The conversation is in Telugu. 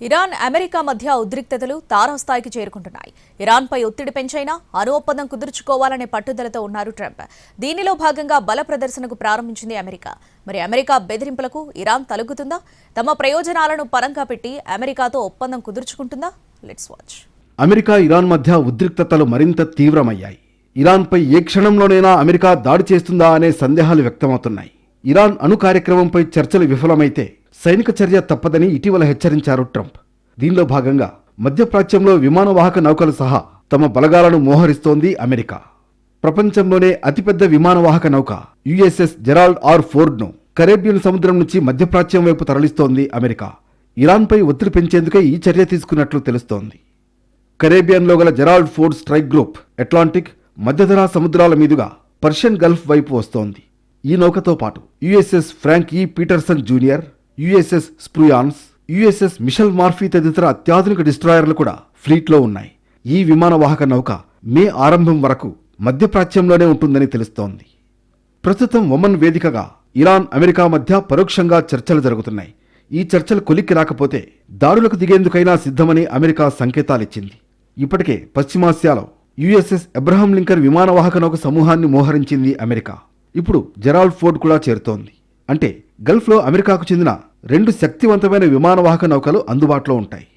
ఇరాన్ అమెరికా మధ్య ఉద్రిక్తతలు తారాస్థాయికి చేరుకుంటున్నాయి. ఇరాన్పై ఒత్తిడి పెంచైనా అణు ఒప్పందం కుదుర్చుకోవాలనే పట్టుదలతో ఉన్నారు ట్రంప్. దీనిలో భాగంగా బల ప్రదర్శనకు ప్రారంభించింది అమెరికా. మరి అమెరికా బెదిరింపులకు ఇరాన్ తలుగుతుందా తమ ప్రయోజనాలను పరంగా పెట్టి అమెరికాతో ఒప్పందం కుదుర్చుకుంటుందా? లెట్స్ వాచ్ అమెరికా ఇరాన్ మధ్య ఉద్రిక్తతలు మరింత తీవ్రమయ్యాయి. ఇరాన్పై ఏ క్షణంలోనైనా అమెరికా దాడి చేస్తుందా అనే సందేహాలు వ్యక్తమవుతున్నాయి. ఇరాన్ అణు కార్యక్రమంపై చర్చలు విఫలమైతే సైనిక చర్య తప్పదని ఇటీవల హెచ్చరించారు ట్రంప్. దీనిలో భాగంగా మధ్యప్రాచ్యంలో విమానవాహక నౌకలు సహా తమ బలగాలను మోహరిస్తోంది అమెరికా. ప్రపంచంలోనే అతిపెద్ద విమానవాహక నౌక యుఎస్ఎస్ జెరాల్డ్ ఆర్ ఫోర్డ్ను కరేబియన్ సముద్రం నుంచి మధ్యప్రాచ్యం వైపు తరలిస్తోంది అమెరికా. ఇరాన్పై ఒత్తిడి పెంచేందుకే ఈ చర్య తీసుకున్నట్లు తెలుస్తోంది. కరేబియన్లో గల Gerald Ford strike group Atlantic మధ్యధరా సముద్రాల మీదుగా పర్షియన్ గల్ఫ్ వైపు వస్తోంది. ఈ నౌకతో పాటు USS Frank E Peterson junior USS Spruance USS Michael Murphy తదితర అత్యాధునిక డిస్ట్రాయర్లు కూడా ఫ్లీట్లో ఉన్నాయి. ఈ విమానవాహక నౌక మే ఆరంభం వరకు మధ్యప్రాచ్యంలోనే ఉంటుందని తెలుస్తోంది. ప్రస్తుతం ఒమన్ వేదికగా ఇరాన్ అమెరికా మధ్య పరోక్షంగా చర్చలు జరుగుతున్నాయి. ఈ చర్చలు కొలిక్కి రాకపోతే దారులకు దిగేందుకైనా సిద్ధమని అమెరికా సంకేతాలిచ్చింది. ఇప్పటికే పశ్చిమాసియాలో యుఎస్ఎస్ అబ్రహం లింకన్ విమానవాహక నౌక సమూహాన్ని మోహరించింది అమెరికా. ఇప్పుడు జెరాల్డ్ ఫోర్డ్ కూడా చేరుతోంది. అంటే గల్ఫ్లో అమెరికాకు చెందిన రెండు శక్తివంతమైన విమానవాహక నౌకలు అందుబాటులో ఉంటాయి.